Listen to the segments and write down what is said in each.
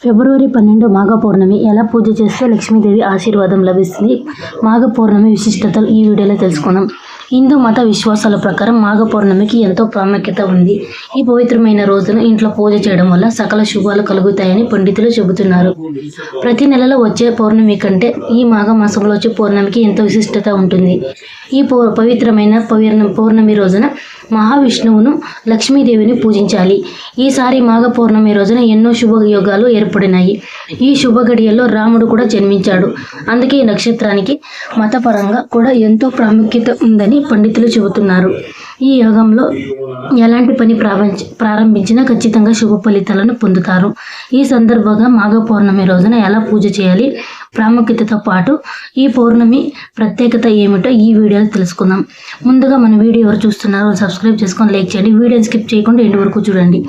ఫిబ్రవరి పన్నెండు మాఘ పౌర్ణమి ఎలా పూజ చేస్తే లక్ష్మీదేవి ఆశీర్వాదం లభిస్తుంది? మాఘ పౌర్ణమి విశిష్టతలు ఈ వీడియోలో తెలుసుకుందాం. హిందూ మత విశ్వాసాల ప్రకారం మాఘ పౌర్ణమికి ఎంతో ప్రాముఖ్యత ఉంది. ఈ పవిత్రమైన రోజున ఇంట్లో పూజ చేయడం వల్ల సకల శుభాలు కలుగుతాయని పండితులు చెబుతున్నారు. ప్రతి నెలలో వచ్చే పౌర్ణమి కంటే ఈ మాఘ మాసంలో వచ్చే పౌర్ణమికి ఎంతో విశిష్టత ఉంటుంది. ఈ పౌ పవిత్రమైన పౌర్ణ పౌర్ణమి రోజున మహావిష్ణువును లక్ష్మీదేవిని పూజించాలి. ఈసారి మాఘ పౌర్ణమి రోజున ఎన్నో శుభయోగాలు ఏర్పడినాయి. ఈ శుభ గడియల్లో రాముడు కూడా జన్మించాడు. అందుకే ఈ నక్షత్రానికి మతపరంగా కూడా ఎంతో ప్రాముఖ్యత ఉందని పండితులు చెబుతున్నారు. ఈ యోగంలో ఎలాంటి పని ప్రారంభ ప్రారంభించినా ఖచ్చితంగా శుభ ఫలితాలను పొందుతారు. ఈ సందర్భంగా మాఘ పౌర్ణమి రోజున ఎలా పూజ చేయాలి? ప్రాముఖ్యతతో పాటు ఈ పౌర్ణమి ప్రత్యేకత ఏమిటో ఈ వీడియోలో తెలుసుకుందాం. ముందుగా మన వీడియో ఎవరు చూస్తున్నారో సబ్స్క్రైబ్ చేసుకొని లైక్ చేయండి. వీడియోని స్కిప్ చేయకుండా ఎండు వరకు చూడండి.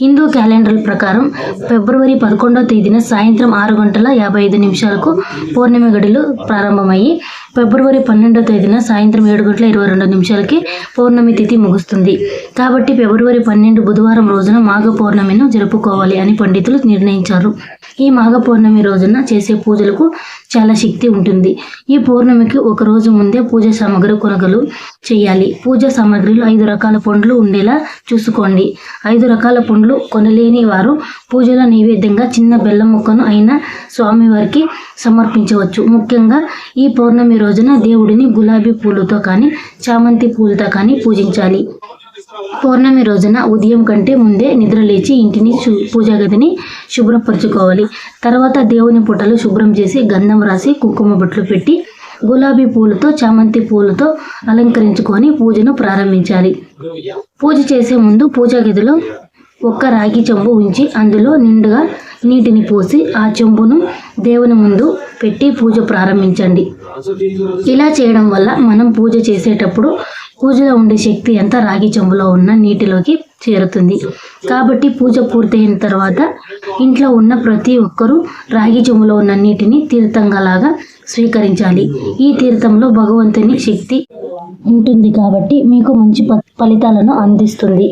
హిందూ క్యాలెండర్ ప్రకారం ఫిబ్రవరి పదకొండవ తేదీన సాయంత్రం ఆరు గంటల యాభై ఐదు నిమిషాలకు పౌర్ణమి గడిలు ప్రారంభమయ్యి ఫిబ్రవరి పన్నెండవ తేదీన సాయంత్రం ఏడు గంటల ఇరవై రెండు నిమిషాలకి పౌర్ణమి తిథి ముగుస్తుంది. కాబట్టి ఫిబ్రవరి పన్నెండు బుధవారం రోజున మాఘ పౌర్ణమిను జరుపుకోవాలి అని పండితులు నిర్ణయించారు. ఈ మాఘ పౌర్ణమి రోజున చేసే పూజలకు చాలా శక్తి ఉంటుంది. ఈ పౌర్ణమికి ఒక రోజు ముందే పూజ సామాగ్రి కొనుగోలు చేయాలి. పూజ సామాగ్రిలో ఐదు రకాల పండ్లు ఉండేలా చూసుకోండి. ఐదు రకాల పండ్లు కొనలేని వారు పూజల నైవేద్యంగా చిన్న బెల్లం ముక్కను అయిన స్వామివారికి సమర్పించవచ్చు. ముఖ్యంగా ఈ పౌర్ణమి రోజున దేవుడిని గులాబీ పూలతో కానీ చామంతి పూలతో కానీ పూజించాలి. పౌర్ణమి రోజున ఉదయం కంటే ముందే నిద్రలేచి ఇంటిని పూజాగదిని పూజా గదిని శుభ్రపరచుకోవాలి. తర్వాత దేవుని పుట్టలు శుభ్రం చేసి గంధం రాసి కుంకుమ బొట్లు పెట్టి గులాబీ పూలతో చామంతి పూలతో అలంకరించుకొని పూజను ప్రారంభించాలి. పూజ చేసే ముందు పూజా గదిలో ఒక్క రాగి చెంబు ఉంచి అందులో నిండుగా నీటిని పోసి ఆ చెంబును దేవుని ముందు పెట్టి పూజ ప్రారంభించండి. ఇలా చేయడం వల్ల మనం పూజ చేసేటప్పుడు పూజలో ఉండే శక్తి అంతా రాగి చెంబులో ఉన్న నీటిలోకి చేరుతుంది. కాబట్టి పూజ పూర్తయిన తర్వాత ఇంట్లో ఉన్న ప్రతి ఒక్కరూ రాగి చెంబులో ఉన్న నీటిని తీర్థంగాలాగా స్వీకరించాలి. ఈ తీర్థంలో భగవంతుని శక్తి ఉంటుంది కాబట్టి మీకు మంచి ఫలితాలను అందిస్తుంది.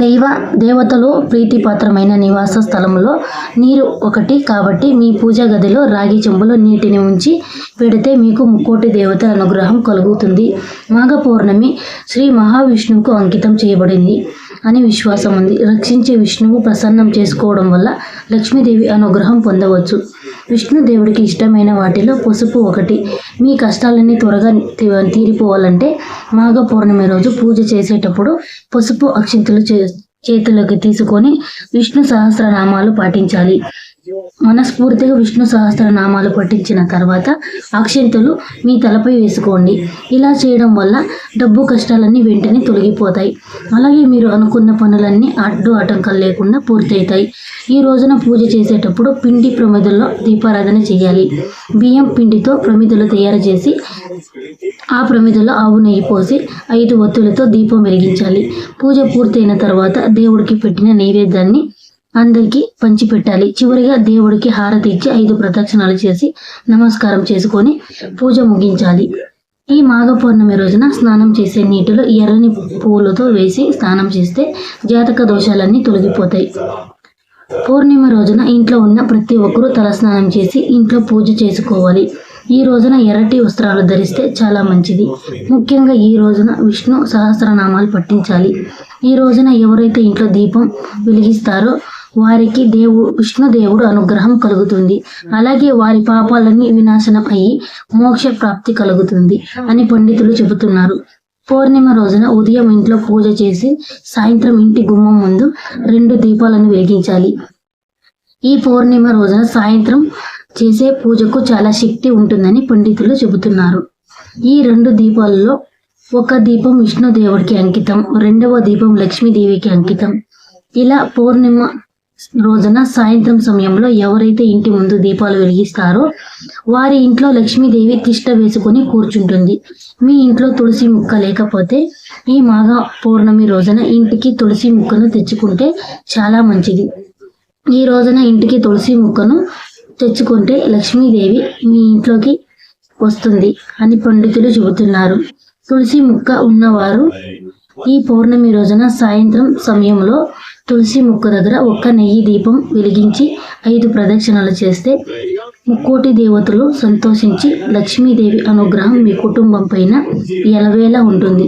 దైవ దేవతలు ప్రీతిపాత్రమైన నివాస స్థలంలో నీరు ఒకటి కాబట్టి మీ పూజా గదిలో రాగి చెంబులో నీటిని ఉంచి పెడితే మీకు ముక్కోటి దేవతల అనుగ్రహం కలుగుతుంది. మాఘ పౌర్ణమి శ్రీ మహావిష్ణువుకు అంకితం చేయబడింది అని విశ్వాసం ఉంది. రక్షించే విష్ణువు ప్రసన్నం చేసుకోవడం వల్ల లక్ష్మీదేవి అనుగ్రహం పొందవచ్చు. విష్ణుదేవుడికి ఇష్టమైన వాటిలో పసుపు ఒకటి. మీ కష్టాలన్నీ త్వరగా తీ- తీరిపోవాలంటే మాఘ పౌర్ణమి రోజు పూజ చేసేటప్పుడు పసుపు అక్షింతలు చే చేతులకు తీసుకొని విష్ణు సహస్రనామాలు పాటించాలి. మనస్ఫూర్తిగా విష్ణు సహస్రనామాలు పఠించిన తర్వాత అక్షంతులు మీ తలపై వేసుకోండి. ఇలా చేయడం వల్ల డబ్బు కష్టాలన్నీ వెంటనే తొలగిపోతాయి. అలాగే మీరు అనుకున్న పనులన్నీ అడ్డు ఆటంకాలు లేకుండా పూర్తవుతాయి. ఈ రోజున పూజ చేసేటప్పుడు పిండి ప్రమిదల్లో దీపారాధన చేయాలి. బియ్యం పిండితో ప్రమిదలు తయారు చేసి ఆ ప్రమిదలో ఆవు నెయ్యి పోసి ఐదు ఒత్తులతో దీపం వెలిగించాలి. పూజ పూర్తయిన తర్వాత దేవుడికి పెట్టిన నైవేద్యాన్ని అందరికీ పంచిపెట్టాలి. చివరిగా దేవుడికి హారతి ఇచ్చి ఐదు ప్రదక్షిణాలు చేసి నమస్కారం చేసుకొని పూజ ముగించాలి. ఈ మాఘ పౌర్ణమి రోజున స్నానం చేసే నీటిలో ఎర్రని పువ్వులతో వేసి స్నానం చేస్తే జాతక దోషాలన్నీ తొలగిపోతాయి. పౌర్ణిమ రోజున ఇంట్లో ఉన్న ప్రతి ఒక్కరూ తలస్నానం చేసి ఇంట్లో పూజ చేసుకోవాలి. ఈ రోజున ఎర్రటి వస్త్రాలు ధరిస్తే చాలా మంచిది. ముఖ్యంగా ఈ రోజున విష్ణు సహస్రనామాలు పట్టించాలి ఈ రోజున ఎవరైతే ఇంట్లో దీపం వెలిగిస్తారో వారికి దేవు విష్ణుదేవుడు అనుగ్రహం కలుగుతుంది. అలాగే వారి పాపాలన్నీ వినాశనం అయ్యి మోక్ష ప్రాప్తి కలుగుతుంది అని పండితులు చెబుతున్నారు. పౌర్ణిమ రోజున ఉదయం ఇంట్లో పూజ చేసి సాయంత్రం ఇంటి గుమ్మం ముందు రెండు దీపాలను వెలిగించాలి. ఈ పౌర్ణిమ రోజున సాయంత్రం చేసే పూజకు చాలా శక్తి ఉంటుందని పండితులు చెబుతున్నారు. ఈ రెండు దీపాలలో ఒక దీపం విష్ణుదేవుడికి అంకితం రెండవ దీపం లక్ష్మీదేవికి అంకితం. ఇలా పౌర్ణిమ రోజున సాయంత్రం సమయంలో ఎవరైతే ఇంటి ముందు దీపాలు వెలిగిస్తారో వారి ఇంట్లో లక్ష్మీదేవి తిష్ట వేసుకొని కూర్చుంటుంది. మీ ఇంట్లో తులసి ముక్క లేకపోతే ఈ మాఘ పౌర్ణమి రోజున ఇంటికి తులసి ముక్కను తెచ్చుకుంటే చాలా మంచిది. ఈ రోజున ఇంటికి తులసి ముక్కను తెచ్చుకుంటే లక్ష్మీదేవి మీ ఇంట్లోకి వస్తుంది అని పండితులు చెబుతున్నారు. తులసి ముక్క ఉన్నవారు ఈ పౌర్ణమి రోజున సాయంత్రం సమయంలో తులసి ముక్క దగ్గర ఒక్క నెయ్యి దీపం వెలిగించి ఐదు ప్రదక్షిణలు చేస్తే ముక్కోటి దేవతలు సంతోషించి లక్ష్మీదేవి అనుగ్రహం మీ కుటుంబం పైన ఎలవేలా ఉంటుంది.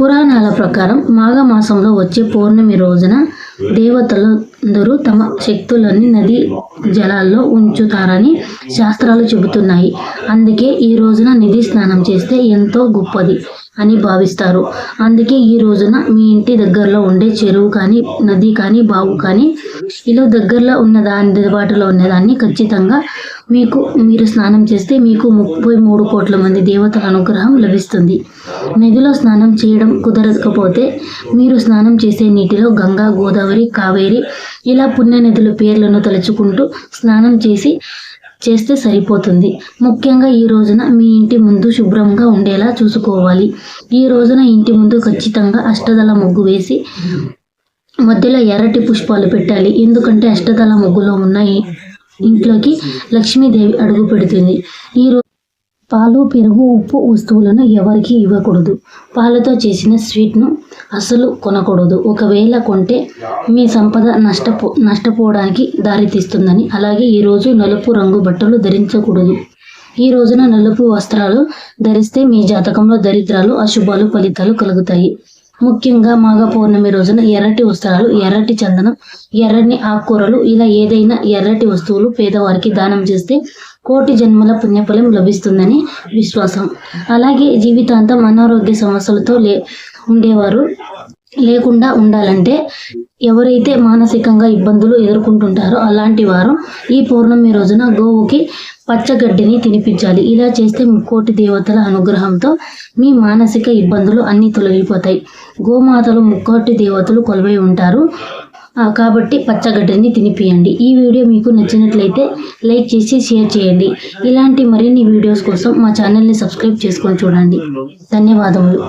పురాణాల ప్రకారం మాఘమాసంలో వచ్చే పౌర్ణమి రోజున దేవతలందరూ తమ శక్తులన్నీ నది జలాల్లో ఉంచుతారని శాస్త్రాలు చెబుతున్నాయి. అందుకే ఈ రోజున నిధి స్నానం చేస్తే ఎంతో గొప్పది. అని భావిస్తారు. అందుకే ఈ రోజున మీ ఇంటి దగ్గరలో ఉండే చెరువు కానీ నది కానీ బావు కానీ ఇలా దగ్గరలో ఉన్న దాని అందుబాటులో ఉన్నదాన్ని ఖచ్చితంగా మీకు మీరు స్నానం చేస్తే మీకు ముప్పై మూడు కోట్ల మంది దేవతల అనుగ్రహం లభిస్తుంది. నదిలో స్నానం చేయడం కుదరకపోతే మీరు స్నానం చేసే నీటిలో గంగా గోదావరి కావేరి ఇలా పుణ్య నదుల పేర్లను తలుచుకుంటూ స్నానం చేసి చేస్తే సరిపోతుంది. ముఖ్యంగా ఈ రోజున మీ ఇంటి ముందు శుభ్రంగా ఉండేలా చూసుకోవాలి. ఈ రోజున ఇంటి ముందు ఖచ్చితంగా అష్టదళ ముగ్గు వేసి మధ్యలో ఎర్రటి పుష్పాలు పెట్టాలి. ఎందుకంటే అష్టదళ ముగ్గులో ఉన్న ఇంట్లోకి లక్ష్మీదేవి అడుగు పెడుతుంది. ఈ రోజు పాలు పెరుగు ఉప్పు వస్తువులను ఎవరికి ఇవ్వకూడదు. పాలతో చేసిన స్వీట్ను అసలు కొనకూడదు. ఒకవేళ కొంటే మీ సంపద నష్టపో నష్టపోవడానికి దారితీస్తుందని. అలాగే ఈరోజు నలుపు రంగు బట్టలు ధరించకూడదు. ఈ రోజున నలుపు వస్త్రాలు ధరిస్తే మీ జాతకంలో దరిద్రాలు అశుభాలు ఫలితాలు కలుగుతాయి. ముఖ్యంగా మాఘ పౌర్ణమి రోజున ఎర్రటి వస్త్రాలు ఎర్రటి చందనం ఎర్రని ఆకుకూరలు ఇలా ఏదైనా ఎర్రటి వస్తువులు పేదవారికి దానం చేస్తే కోటి జన్మల పుణ్యఫలం లభిస్తుందని విశ్వాసం. అలాగే జీవితాంతం అనారోగ్య సమస్యలతో లే ఉండేవారు. లేకుండా ఉండాలంటే ఎవరైతే మానసికంగా ఇబ్బందులు ఎదుర్కొంటుంటారో అలాంటి వారు ఈ పౌర్ణమి రోజున గోవుకి పచ్చగడ్డిని తినిపించాలి. ఇలా చేస్తే ముక్కోటి దేవతల అనుగ్రహంతో మీ మానసిక ఇబ్బందులు అన్నీ తొలగిపోతాయి. గోమాతలు ముక్కోటి దేవతలు కొలువై ఉంటారు. కాబట్టి పచ్చగడ్డిని తినిపియండి. ఈ వీడియో మీకు నచ్చినట్లయితే లైక్ చేసి షేర్ చేయండి. ఇలాంటి మరిన్ని వీడియోస్ కోసం మా ఛానల్ని సబ్స్క్రైబ్ చేసుకొని చూడండి. ధన్యవాదములు.